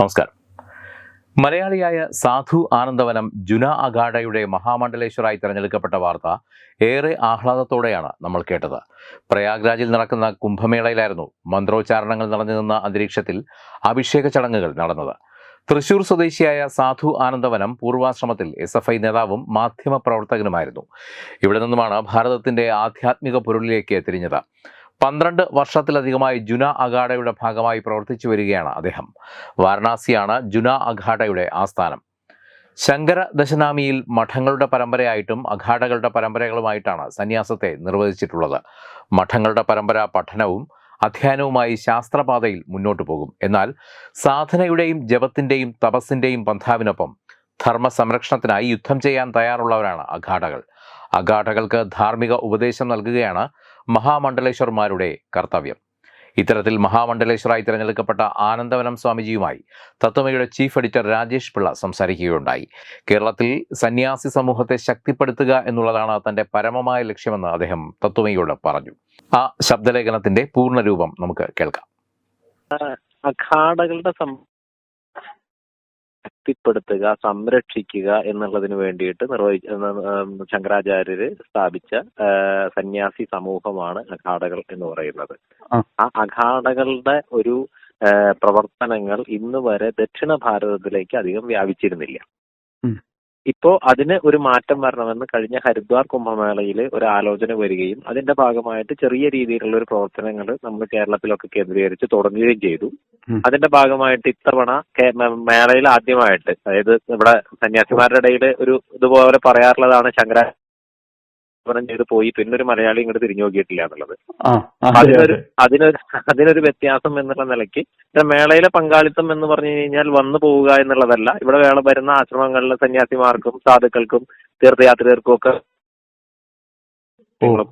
നമസ്കാരം. മലയാളിയായ സാധു ആനന്ദവനം ജുന അഗാഡയുടെ മഹാമണ്ഡലേശ്വറായി തിരഞ്ഞെടുക്കപ്പെട്ട വാർത്ത ഏറെ ആഹ്ലാദത്തോടെയാണ് നമ്മൾ കേട്ടത്. പ്രയാഗ്രാജിൽ നടക്കുന്ന കുംഭമേളയിലായിരുന്നു മന്ത്രോച്ചാരണങ്ങൾ നിറഞ്ഞു നിന്ന അന്തരീക്ഷത്തിൽ അഭിഷേക ചടങ്ങുകൾ നടന്നത്. തൃശൂർ സ്വദേശിയായ സാധു ആനന്ദവനം പൂർവാശ്രമത്തിൽ എസ് എഫ് ഐ നേതാവും മാധ്യമപ്രവർത്തകനുമായിരുന്നു. ഇവിടെ നിന്നുമാണ് ഭാരതത്തിന്റെ ആധ്യാത്മിക പൊരുളിലേക്ക് തിരിഞ്ഞത്. പന്ത്രണ്ട് വർഷത്തിലധികമായി ജുന അഖാഡയുടെ ഭാഗമായി പ്രവർത്തിച്ചു വരികയാണ് അദ്ദേഹം. വാരണാസിയാണ് ജുന അഖാഡയുടെ ആസ്ഥാനം. ശങ്കര ദശനാമിയിൽ മഠങ്ങളുടെ പരമ്പരയായിട്ടും അഖാഡകളുടെ പരമ്പരകളുമായിട്ടാണ് സന്യാസത്തെ നിർവചിച്ചിട്ടുള്ളത് മഠങ്ങളുടെ പരമ്പര പഠനവും അധ്യയനവുമായി ശാസ്ത്രപാതയിൽ മുന്നോട്ടു പോകും. എന്നാൽ സാധനയുടെയും ജപത്തിന്റെയും തപസ്സിന്റെയും പന്ഥാവിനൊപ്പം ധർമ്മ സംരക്ഷണത്തിനായി യുദ്ധം ചെയ്യാൻ തയ്യാറുള്ളവരാണ് അഖാഡകൾ അഖാഡകൾക്ക് ധാർമ്മിക ഉപദേശം നൽകുകയാണ് മഹാമണ്ഡലേശ്വർമാരുടെ കർത്തവ്യം. ഇത്തരത്തിൽ മഹാമണ്ഡലേശ്വറായി തിരഞ്ഞെടുക്കപ്പെട്ട ആനന്ദവനം സ്വാമിജിയുമായി തത്വമയുടെ ചീഫ് എഡിറ്റർ രാജേഷ് പിള്ള സംസാരിക്കുകയുണ്ടായി. കേരളത്തിൽ സന്യാസി സമൂഹത്തെ ശക്തിപ്പെടുത്തുക എന്നുള്ളതാണ് തന്റെ പരമമായ ലക്ഷ്യമെന്ന് അദ്ദേഹം തത്വമയോട് പറഞ്ഞു. ആ ശബ്ദലേഖനത്തിന്റെ പൂർണരൂപം നമുക്ക് കേൾക്കാം. അഖാടകളുടെ ശക്തിപ്പെടുത്തുക സംരക്ഷിക്കുക എന്നുള്ളതിന് വേണ്ടിയിട്ട് നിർവഹിച്ച ഉം, ശങ്കരാചാര്യര് സ്ഥാപിച്ച സന്യാസി സമൂഹമാണ് അഘാടകൾ എന്ന് പറയുന്നത് ആ. അഘാടകളുടെ ഒരു പ്രവർത്തനങ്ങൾ ഇന്ന് വരെ ദക്ഷിണ ഭാരതത്തിലേക്ക് അധികം വ്യാപിച്ചിരുന്നില്ല ഇപ്പോ അതിന് ഒരു മാറ്റം വരണമെന്ന് കഴിഞ്ഞ ഹരിദ്വാർ കുംഭമേളയിൽ ഒരു ആലോചന വരികയും അതിന്റെ ഭാഗമായിട്ട് ചെറിയ രീതിയിലുള്ള ഒരു പ്രവർത്തനങ്ങൾ നമ്മൾ കേരളത്തിലൊക്കെ കേന്ദ്രീകരിച്ച് തുടങ്ങുകയും ചെയ്തു. അതിന്റെ ഭാഗമായിട്ട് ഇത്തവണ മേളയിൽ ആദ്യമായിട്ട് അതായത് ഇവിടെ സന്യാസിമാരുടെ ഇടയിൽ ഒരു ഇതുപോലെ പറയാറുള്ളതാണ് ശങ്കര ചെയ്ത് പോയി പിന്നൊരു മലയാളി ഇങ്ങോട്ട് തിരിഞ്ഞു നോക്കിയിട്ടില്ല എന്നുള്ളത്. അതിനൊരു അതിനൊരു അതിനൊരു വ്യത്യാസം എന്നുള്ള നിലയ്ക്ക് മേളയിലെ പങ്കാളിത്തം എന്ന് പറഞ്ഞു കഴിഞ്ഞാൽ വന്നു പോവുക എന്നുള്ളതല്ല. ഇവിടെ വേള വരുന്ന ആശ്രമങ്ങളിലെ സന്യാസിമാർക്കും സാധുക്കൾക്കും തീർത്ഥയാത്രികർക്കും ഒക്കെ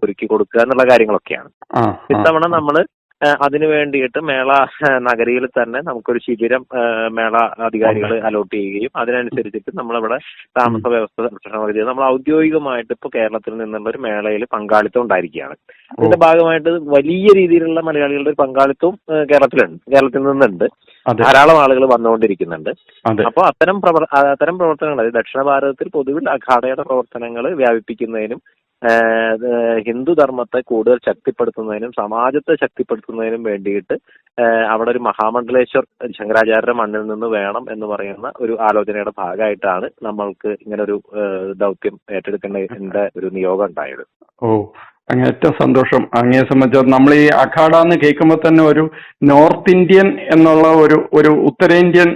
ഒരുക്കി കൊടുക്കുക എന്നുള്ള കാര്യങ്ങളൊക്കെയാണ്. ഇത്തവണ നമ്മൾ അതിനു വേണ്ടിയിട്ട് മേള നഗരിയിൽ തന്നെ നമുക്കൊരു ശിബിരം മേള അധികാരികൾ അലോട്ട് ചെയ്യുകയും അതിനനുസരിച്ചിട്ട് നമ്മളിവിടെ താമസ വ്യവസ്ഥ സംരക്ഷണം നമ്മൾ ഔദ്യോഗികമായിട്ട് ഇപ്പൊ കേരളത്തിൽ നിന്നുള്ള ഒരു മേളയിൽ പങ്കാളിത്തം ഉണ്ടായിരിക്കുകയാണ്. ഇതിന്റെ ഭാഗമായിട്ട് വലിയ രീതിയിലുള്ള മലയാളികളുടെ ഒരു പങ്കാളിത്തവും കേരളത്തിലുണ്ട്. കേരളത്തിൽ നിന്നുണ്ട്. ധാരാളം ആളുകൾ വന്നുകൊണ്ടിരിക്കുന്നുണ്ട്. അപ്പൊ അപ്പോൾ അത്തരം പ്രവർ അത്തരം പ്രവർത്തനങ്ങൾ ദക്ഷിണ ഭാരതത്തിൽ പൊതുവിൽ അഖാഡയുടെ പ്രവർത്തനങ്ങൾ വ്യാപിപ്പിക്കുന്നതിനും ഏഹ്, ഏഹ്, ഹിന്ദു ധർമ്മത്തെ കൂടുതൽ ശക്തിപ്പെടുത്തുന്നതിനും സമാജത്തെ ശക്തിപ്പെടുത്തുന്നതിനും വേണ്ടിയിട്ട് അവിടെ ഒരു മഹാമണ്ഡലേശ്വർ ശങ്കരാചാര്യരുടെ മണ്ണിൽ നിന്ന് വേണം എന്ന് പറയുന്ന ഒരു ആലോചനയുടെ ഭാഗമായിട്ടാണ് നമ്മൾക്ക് ഇങ്ങനെ ഒരു ദൗത്യം ഏറ്റെടുക്കേണ്ട ഒരു നിയോഗം ഉണ്ടായത്. ഓ അങ്ങനെ ഏറ്റവും സന്തോഷം. അങ്ങയെ സംബന്ധിച്ച് നമ്മൾ ഈ അഖാഡ എന്ന് കേൾക്കുമ്പോൾ തന്നെ ഒരു നോർത്ത് ഇന്ത്യൻ എന്നുള്ള ഒരു ഒരു ഉത്തരേന്ത്യൻ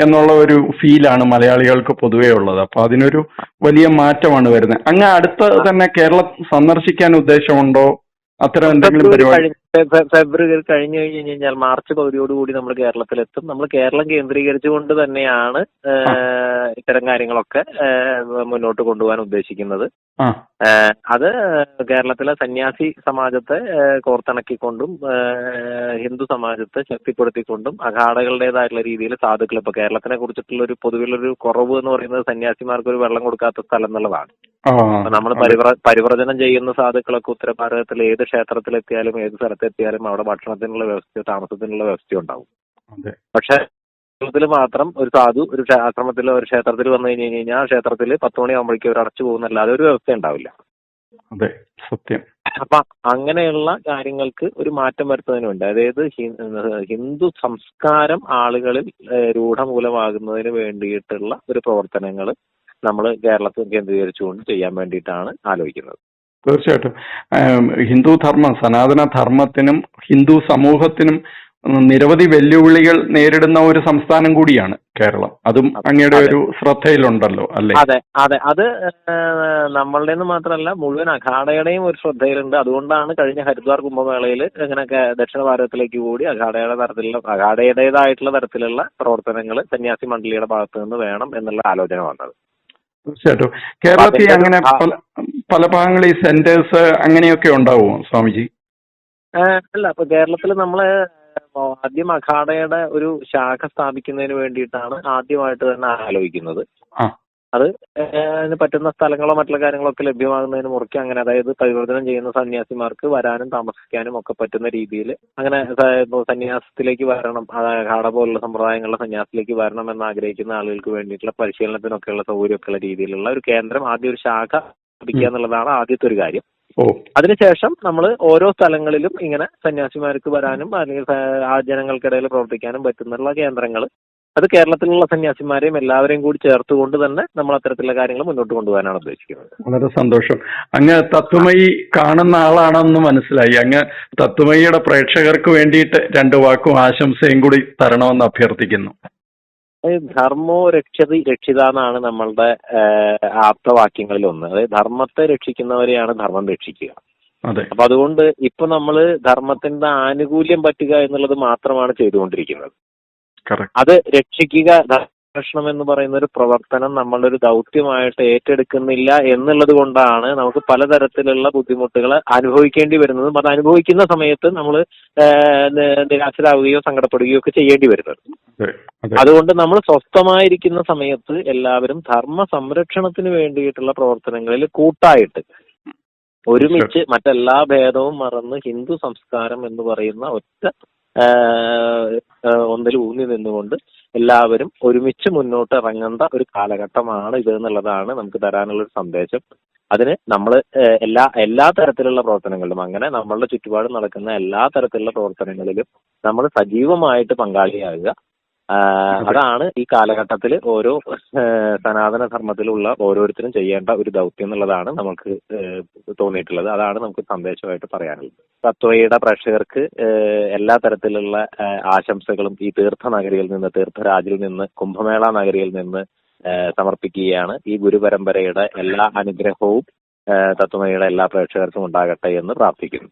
എന്നുള്ള ഒരു ഫീലാണ് മലയാളികൾക്ക് പൊതുവേ ഉള്ളത്. അപ്പൊ അതിനൊരു വലിയ മാറ്റമാണ് വരുന്നത്. അങ്ങ് അടുത്ത് തന്നെ കേരളം സന്ദർശിക്കാൻ ഉദ്ദേശമുണ്ടോ? അത്തരം എന്തെങ്കിലും പരിപാടി ഫെബ്രുവരി കഴിഞ്ഞു കഴിഞ്ഞു കഴിഞ്ഞാൽ മാർച്ച് പകുതിയോടുകൂടി നമ്മൾ കേരളത്തിലെത്തും. നമ്മൾ കേരളം കേന്ദ്രീകരിച്ചുകൊണ്ട് തന്നെയാണ് ഇത്തരം കാര്യങ്ങളൊക്കെ മുന്നോട്ട് കൊണ്ടുപോകാൻ ഉദ്ദേശിക്കുന്നത്. അത് കേരളത്തിലെ സന്യാസി സമാജത്തെ കോർത്തിണക്കിക്കൊണ്ടും ഹിന്ദു സമാജത്തെ ശക്തിപ്പെടുത്തിക്കൊണ്ടും അഖാഡകളുടേതായിട്ടുള്ള രീതിയിൽ സാധുക്കൾ ഇപ്പൊ കേരളത്തിനെ കുറിച്ചിട്ടുള്ള ഒരു പൊതുവിലൊരു കുറവ് എന്ന് പറയുന്നത് സന്യാസിമാർക്ക് ഒരു വെള്ളം കൊടുക്കാത്ത സ്ഥലം എന്നുള്ളതാണ്. നമ്മൾ പരിവ്രജനം ചെയ്യുന്ന സാധുക്കളൊക്കെ ഉത്തരഭാരതത്തിൽ ഏത് ക്ഷേത്രത്തിലെത്തിയാലും ഏത് സ്ഥലത്തെത്തിയാലും അവിടെ ഭക്ഷണത്തിനുള്ള വ്യവസ്ഥയോ താമസത്തിനുള്ള വ്യവസ്ഥയോ ഉണ്ടാവും. പക്ഷെ കേരളത്തിൽ മാത്രം ഒരു സാധു ഒരു ആശ്രമത്തിൽ ആശ്രമത്തിലോ ഒരു ക്ഷേത്രത്തിൽ വന്നു കഴിഞ്ഞു കഴിഞ്ഞാൽ ആ ക്ഷേത്രത്തിൽ പത്ത് മണിയാകുമ്പോഴേക്കും അവർ അടച്ചു പോകുന്നല്ലാതെ ഒരു വ്യവസ്ഥ ഉണ്ടാവില്ല. അതെ സത്യം. അപ്പൊ അങ്ങനെയുള്ള കാര്യങ്ങൾക്ക് ഒരു മാറ്റം വരുത്തുന്നതിന് വേണ്ടി അതായത് ഹിന്ദു സംസ്കാരം ആളുകളിൽ രൂഢമൂലമാകുന്നതിന് വേണ്ടിയിട്ടുള്ള ഒരു പ്രവർത്തനങ്ങൾ നമ്മൾ കേരളത്തിൽ കേന്ദ്രീകരിച്ചുകൊണ്ട് ചെയ്യാൻ വേണ്ടിയിട്ടാണ് ആലോചിക്കുന്നത്. തീർച്ചയായിട്ടും. ഹിന്ദു ധർമ്മം സനാതന ധർമ്മത്തിനും ഹിന്ദു സമൂഹത്തിനും നിരവധി വെല്ലുവിളികൾ നേരിടുന്ന ഒരു സംസ്ഥാനം കൂടിയാണ് കേരളം. അതും അങ്ങയുടെ ഒരു ശ്രദ്ധയിലുണ്ടല്ലോ അല്ലേ? അതെ അതെ. അത് നമ്മളുടെ മാത്രമല്ല മുഴുവൻ അഖാഡയുടെയും ഒരു ശ്രദ്ധയിലുണ്ട്. അതുകൊണ്ടാണ് കഴിഞ്ഞ ഹരിദ്വാർ കുംഭമേളയിൽ ഇങ്ങനെയൊക്കെ ദക്ഷിണ ഭാരതത്തിലേക്ക് കൂടി അഖാഡയുടെ തരത്തിലുള്ള അഖാഡയുടേതായിട്ടുള്ള തരത്തിലുള്ള പ്രവർത്തനങ്ങൾ സന്യാസി മണ്ഡലിയുടെ ഭാഗത്ത് നിന്ന് വേണം എന്നുള്ള ആലോചന വന്നത്. തീർച്ചയായിട്ടും. കേരളത്തിൽ അങ്ങനെ പല ഭാഗങ്ങളിൽ സെന്റേഴ്സ് അങ്ങനെയൊക്കെ ഉണ്ടാവുമോ സ്വാമിജി? അല്ല ഇപ്പൊ കേരളത്തിൽ നമ്മൾ ആദ്യം അഖാഡയുടെ ഒരു ശാഖ സ്ഥാപിക്കുന്നതിന് വേണ്ടിയിട്ടാണ് ആദ്യമായിട്ട് തന്നെ ആലോചിക്കുന്നത്. അത് അതിന് പറ്റുന്ന സ്ഥലങ്ങളോ മറ്റുള്ള കാര്യങ്ങളോ ഒക്കെ ലഭ്യമാകുന്നതിന് മുറിക്ക് അങ്ങനെ അതായത് പരിവർത്തനം ചെയ്യുന്ന സന്യാസിമാർക്ക് വരാനും താമസിക്കാനും ഒക്കെ പറ്റുന്ന രീതിയിൽ അങ്ങനെ സന്യാസത്തിലേക്ക് വരണം ഘാട പോലുള്ള സമ്പ്രദായങ്ങളുടെ സന്യാസത്തിലേക്ക് വരണം എന്ന് ആഗ്രഹിക്കുന്ന ആളുകൾക്ക് വേണ്ടിയിട്ടുള്ള പരിശീലനത്തിനൊക്കെയുള്ള സൗകര്യമൊക്കെയുള്ള രീതിയിലുള്ള ഒരു കേന്ദ്രം ആദ്യം ഒരു ശാഖ സ്ഥാപിക്കുക എന്നുള്ളതാണ് ആദ്യത്തെ ഒരു കാര്യം. അതിനുശേഷം നമ്മൾ ഓരോ സ്ഥലങ്ങളിലും ഇങ്ങനെ സന്യാസിമാർക്ക് വരാനും അല്ലെങ്കിൽ ആ ജനങ്ങൾക്കിടയിൽ പ്രവർത്തിക്കാനും പറ്റുന്നുള്ള കേന്ദ്രങ്ങൾ അത് കേരളത്തിലുള്ള സന്യാസിമാരെയും എല്ലാവരെയും കൂടി ചേർത്തുകൊണ്ട് തന്നെ നമ്മൾ അത്തരത്തിലുള്ള കാര്യങ്ങൾ മുന്നോട്ട് കൊണ്ടുപോകാനാണ് ഉദ്ദേശിക്കുന്നത്. വളരെ സന്തോഷം. അങ്ങ് തത്വമയി കാണുന്ന ആളാണെന്ന് മനസ്സിലായി. അങ്ങ് തത്വമയിയുടെ പ്രേക്ഷകർക്ക് വേണ്ടിയിട്ട് രണ്ട് വാക്കും ആശംസയും കൂടി തരണമെന്ന് അഭ്യർത്ഥിക്കുന്നു. ധർമ്മോ രക്ഷതി രക്ഷിത എന്നാണ് നമ്മളുടെ ആപ്തവാക്യങ്ങളിൽ ഒന്ന് അതായത് ധർമ്മത്തെ രക്ഷിക്കുന്നവരെയാണ് ധർമ്മം രക്ഷിക്കുക. അതെ. അപ്പൊ അതുകൊണ്ട് ഇപ്പൊ നമ്മൾ ധർമ്മത്തിന്റെ ആനുകൂല്യം പറ്റുക എന്നുള്ളത് മാത്രമാണ് ചെയ്തുകൊണ്ടിരിക്കുന്നത്. അത് രക്ഷിക്കുക ഭക്ഷണം എന്ന് പറയുന്ന ഒരു പ്രവർത്തനം നമ്മളുടെ ഒരു ദൗത്യമായിട്ട് ഏറ്റെടുക്കുന്നില്ല എന്നുള്ളത് കൊണ്ടാണ് നമുക്ക് പലതരത്തിലുള്ള ബുദ്ധിമുട്ടുകൾ അനുഭവിക്കേണ്ടി വരുന്നതും അത് അനുഭവിക്കുന്ന സമയത്ത് നമ്മൾ നിരാശരാകുകയോ സങ്കടപ്പെടുകയോ ഒക്കെ ചെയ്യേണ്ടി വരുന്നത്. അതുകൊണ്ട് നമ്മൾ സ്വസ്ഥമായിരിക്കുന്ന സമയത്ത് എല്ലാവരും ധർമ്മ സംരക്ഷണത്തിന് വേണ്ടിയിട്ടുള്ള പ്രവർത്തനങ്ങളിൽ കൂട്ടായിട്ട് ഒരുമിച്ച് മറ്റെല്ലാ ഭേദവും മറന്ന് ഹിന്ദു സംസ്കാരം എന്ന് പറയുന്ന ഒറ്റ ഒന്നിൽ ഊന്നി നിന്നുകൊണ്ട് എല്ലാവരും ഒരുമിച്ച് മുന്നോട്ട് ഇറങ്ങേണ്ട ഒരു കാലഘട്ടമാണ് ഇത് എന്നുള്ളതാണ് നമുക്ക് തരാനുള്ള ഒരു സന്ദേശം. അതിന് നമ്മൾ എല്ലാ എല്ലാ തരത്തിലുള്ള പ്രവർത്തനങ്ങളിലും അങ്ങനെ നമ്മളുടെ ചുറ്റുപാടും നടക്കുന്ന എല്ലാ തരത്തിലുള്ള പ്രവർത്തനങ്ങളിലും നമ്മൾ സജീവമായിട്ട് പങ്കാളിയാകുക. അതാണ് ഈ കാലഘട്ടത്തിൽ ഓരോ സനാതന ധർമ്മത്തിലുള്ള ഓരോരുത്തരും ചെയ്യേണ്ട ഒരു ദൗത്യം എന്നുള്ളതാണ് നമുക്ക് തോന്നിയിട്ടുള്ളത്. അതാണ് നമുക്ക് സന്ദേശമായിട്ട് പറയാനുള്ളത്. തത്വയുടെ പ്രേക്ഷകർക്ക് എല്ലാ തരത്തിലുള്ള ആശംസകളും ഈ തീർത്ഥ നഗരിയിൽ നിന്ന് തീർത്ഥരാജിൽ നിന്ന് കുംഭമേള നഗരിയിൽ നിന്ന് സമർപ്പിക്കുകയാണ്. ഈ ഗുരുപരമ്പരയുടെ എല്ലാ അനുഗ്രഹവും തത്വമയുടെ എല്ലാ പ്രേക്ഷകർക്കും ഉണ്ടാകട്ടെ എന്ന് പ്രാർത്ഥിക്കുന്നു.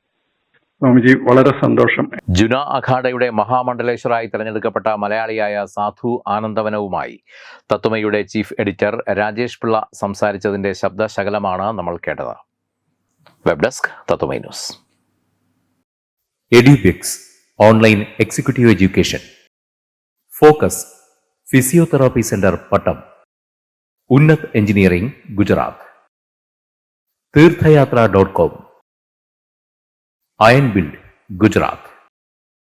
സ്വാമിജി വളരെ സന്തോഷം. ജുന അഖാഡയുടെ മഹാമണ്ഡലേശ്വറായി തിരഞ്ഞെടുക്കപ്പെട്ട മലയാളിയായ സാധു ആനന്ദവനവുമായി തത്വമയുടെ ചീഫ് എഡിറ്റർ രാജേഷ് പിള്ള സംസാരിച്ചതിന്റെ ശബ്ദശകലമാണ് നമ്മൾ കേട്ടത്. Web desk Tattvamayi news. Edubix online executive education. Focus physiotherapy centre Pattom. Unnat engineering Gujarat. Theerthayathra dot com. Ion build Gujarat